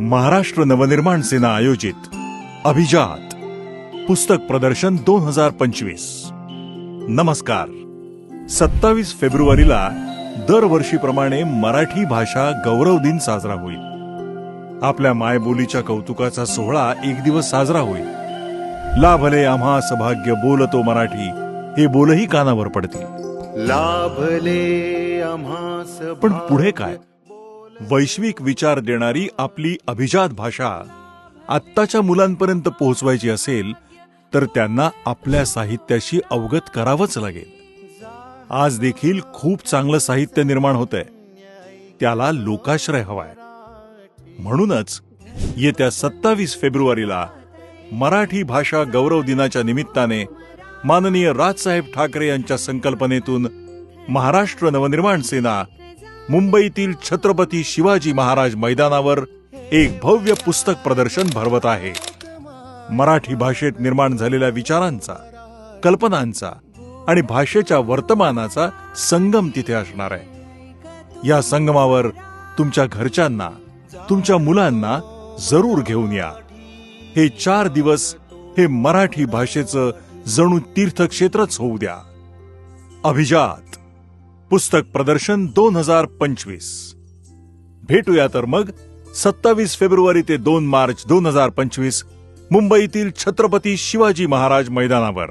महाराष्ट्र नवनिर्माण सेना आयोजित अभिजात पुस्तक प्रदर्शन दोन हजार पंचवीस. नमस्कार. सत्तावीस फेब्रुवारीला दरवर्षीप्रमाणे मराठी भाषा गौरव दिन साजरा होईल. आपल्या मायबोलीच्या कौतुकाचा सोहळा एक दिवस साजरा होईल. लाभले आम्हा सभाग्य बोलतो मराठी हे बोलही कानावर पडतील. लाभले आम्हास पण पुढे काय? वैश्विक विचार देणारी आपली अभिजात भाषा आत्ताच्या मुलांपर्यंत पोहोचवायची असेल तर त्यांना आपल्या साहित्याशी अवगत करावंच लागेल. आज देखील खूप चांगलं साहित्य निर्माण होतंय. त्याला लोकाश्रय हवाय. म्हणूनच येत्या सत्तावीस फेब्रुवारीला मराठी भाषा गौरव दिनाच्या निमित्ताने माननीय राजसाहेब ठाकरे यांच्या संकल्पनेतून महाराष्ट्र नवनिर्माण सेना मुंबईतील छत्रपती शिवाजी महाराज मैदानावर एक भव्य पुस्तक प्रदर्शन भरवत आहे. मराठी भाषेत निर्माण झालेल्या विचारांचा कल्पनांचा आणि भाषेच्या वर्तमानाचा संगम तिथे असणार आहे. या संगमावर तुमच्या घरच्यांना तुमच्या मुलांना जरूर घेऊन या. हे चार दिवस हे मराठी भाषेचं जणू तीर्थक्षेत्रच होऊ द्या. अभिजात. पुस्तक प्रदर्शन दोन हजार पंचवीस. भेटूया तर मग सत्तावीस फेब्रुवारी ते दोन मार्च दोन हजार पंचवीस मुंबईतील छत्रपती शिवाजी महाराज मैदानावर.